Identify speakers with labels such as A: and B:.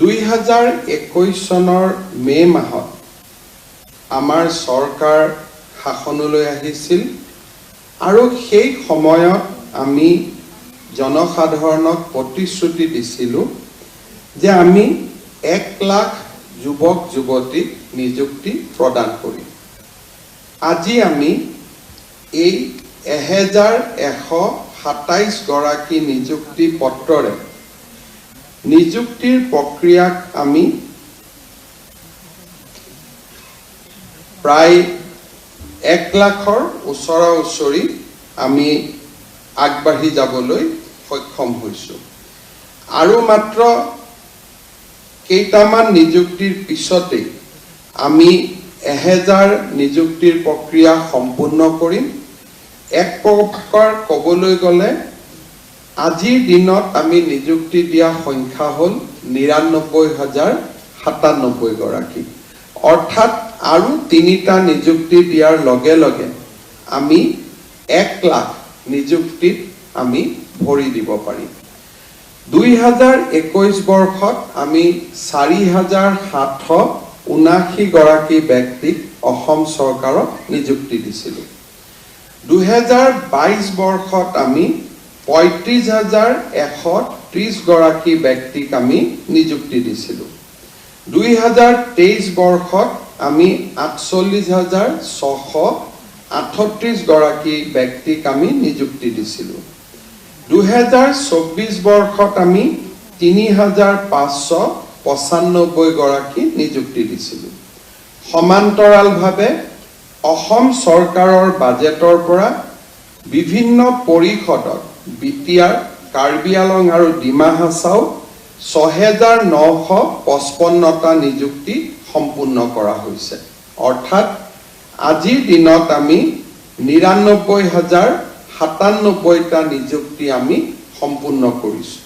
A: দুই হাজাৰ একৈছ চনৰ মে' মাহত আমাৰ চৰকাৰ শাসনলৈ আহিছিল আৰু সেই সময়ত আমি জনসাধাৰণক প্ৰতিশ্ৰুতি দিছিলোঁ যে আমি এক লাখ যুৱক যুৱতীক নিযুক্তি প্ৰদান কৰিম। আজি আমি এই এহেজাৰ এশ সাতাইছগৰাকী নিযুক্তি পত্ৰৰে নিযুক্তিৰ প্ৰক্ৰিয়াক আমি প্ৰায় এক লাখৰ ওচৰা ওচৰি আমি আগবাঢ়ি যাবলৈ সক্ষম হৈছোঁ। আৰু মাত্ৰ কেইটামান নিযুক্তিৰ পিছতেই আমি এহেজাৰ নিযুক্তিৰ প্ৰক্ৰিয়া সম্পূৰ্ণ কৰিম। এক প্ৰকাৰ ক'বলৈ গ'লে আজিৰ দিনত আমি নিযুক্তি দিয়া সংখ্যা হ'ল নিৰান্নব্বৈ হাজাৰ সাতান্নব্বৈগৰাকী অৰ্থাৎ আৰু তিনিটা নিযুক্তি দিয়াৰ লগে লগে আমি এক লাখ নিযুক্তিত আমি ভৰি দিব পাৰিম। দুই হাজাৰ একৈছ বৰ্ষত আমি চাৰি হাজাৰ সাতশ ঊনাশীগৰাকী ব্যক্তিক অসম চৰকাৰক নিযুক্তি দিছিলোঁ। দুহেজাৰ বাইছ বৰ্ষত আমি পঁয়ত্ৰিছ হাজাৰ এশ ত্ৰিছগৰাকী ব্যক্তিক আমি নিযুক্তি দিছিলোঁ। দুই হাজাৰ তেইছ বৰ্ষত আমি আঠচল্লিছ হাজাৰ ছশ আঠত্ৰিছগৰাকী ব্যক্তিক আমি নিযুক্তি দিছিলোঁ। দুহেজাৰ চৌব্বিছ বৰ্ষত আমি তিনি হাজাৰ পাঁচশ পঁচান্নব্বৈগৰাকী নিযুক্তি দিছিলোঁ। সমান্তৰালভাৱে অসম চৰকাৰৰ বাজেটৰ পৰা বিভিন্ন পৰিষদত বিটিআৰ কাৰ্বি আলং আৰু ডিমা হাছাও ছহেজাৰ নশ পঁচপন্নটা নিযুক্তি সম্পূৰ্ণ কৰা হৈছে। অৰ্থাৎ, আজিৰ দিনত আমি নিৰান্নব্বৈ হাজাৰ সাতান্নব্বৈটা নিযুক্তি আমি সম্পূৰ্ণ কৰিছোঁ।